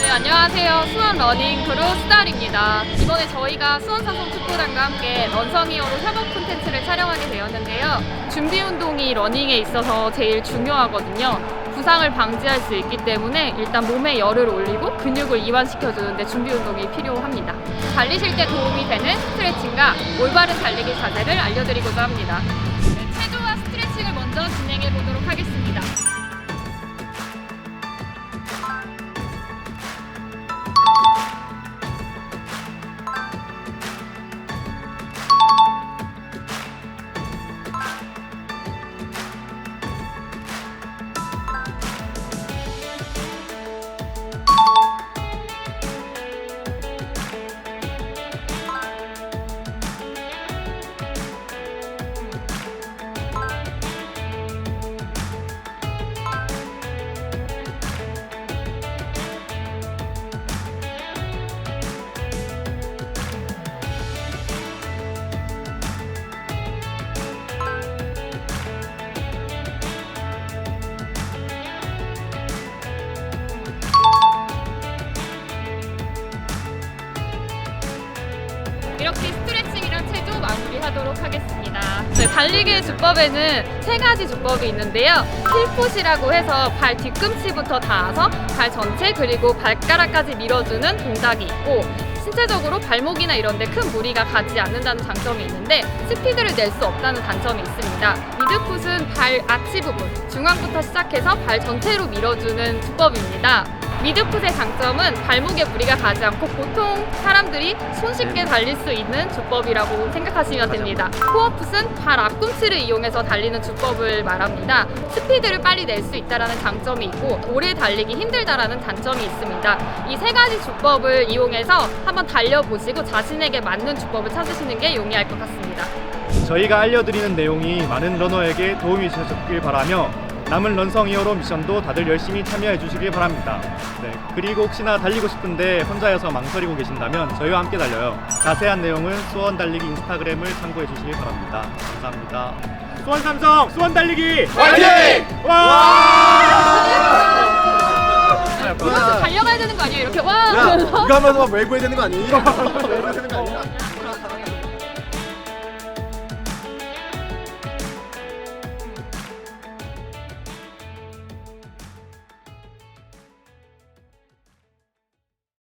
네, 안녕하세요. 수원 러닝 크루 수달입니다. 이번에 저희가 수원 사성 축구단과 함께 런성이어로 협업 콘텐츠를 촬영하게 되었는데요. 준비 운동이 러닝에 있어서 제일 중요하거든요. 부상을 방지할 수 있기 때문에 일단 몸에 열을 올리고 근육을 이완시켜주는데 준비 운동이 필요합니다. 달리실 때 도움이 되는 스트레칭과 올바른 달리기 자세를 알려드리고자 합니다. 네, 체조와 스트레칭을 먼저 진행해 보도록 하겠습니다. 이렇게 스트레칭이랑 체조 마무리하도록 하겠습니다. 네, 달리기의 주법에는 세 가지 주법이 있는데요. 힐풋이라고 해서 발 뒤꿈치부터 닿아서 발 전체 그리고 발가락까지 밀어주는 동작이 있고 신체적으로 발목이나 이런 데 큰 무리가 가지 않는다는 장점이 있는데 스피드를 낼 수 없다는 단점이 있습니다. 미드풋은 발 아치 부분, 중앙부터 시작해서 발 전체로 밀어주는 주법입니다. 미드풋의 장점은 발목에 무리가 가지 않고 보통 사람들이 손쉽게 달릴 수 있는 주법이라고 생각하시면 됩니다. 코어풋은 발 앞꿈치를 이용해서 달리는 주법을 말합니다. 스피드를 빨리 낼 수 있다는 장점이 있고 오래 달리기 힘들다라는 단점이 있습니다. 이 세 가지 주법을 이용해서 한번 달려보시고 자신에게 맞는 주법을 찾으시는 게 용이할 것 같습니다. 저희가 알려드리는 내용이 많은 러너에게 도움이 되셨길 바라며 남은 런성 히어로 미션도 다들 열심히 참여해 주시길 바랍니다. 네, 그리고 혹시나 달리고 싶은데 혼자여서 망설이고 계신다면 저희와 함께 달려요. 자세한 내용은 수원 달리기 인스타그램을 참고해 주시길 바랍니다. 감사합니다. 수원 삼성 수원 달리기 화이팅! 달려가야 되는 거 아니에요? 이렇게 와! 야, 이거 하면서 막 외고해야 되는 거 아니니? 외고해야 되는 거 아니야?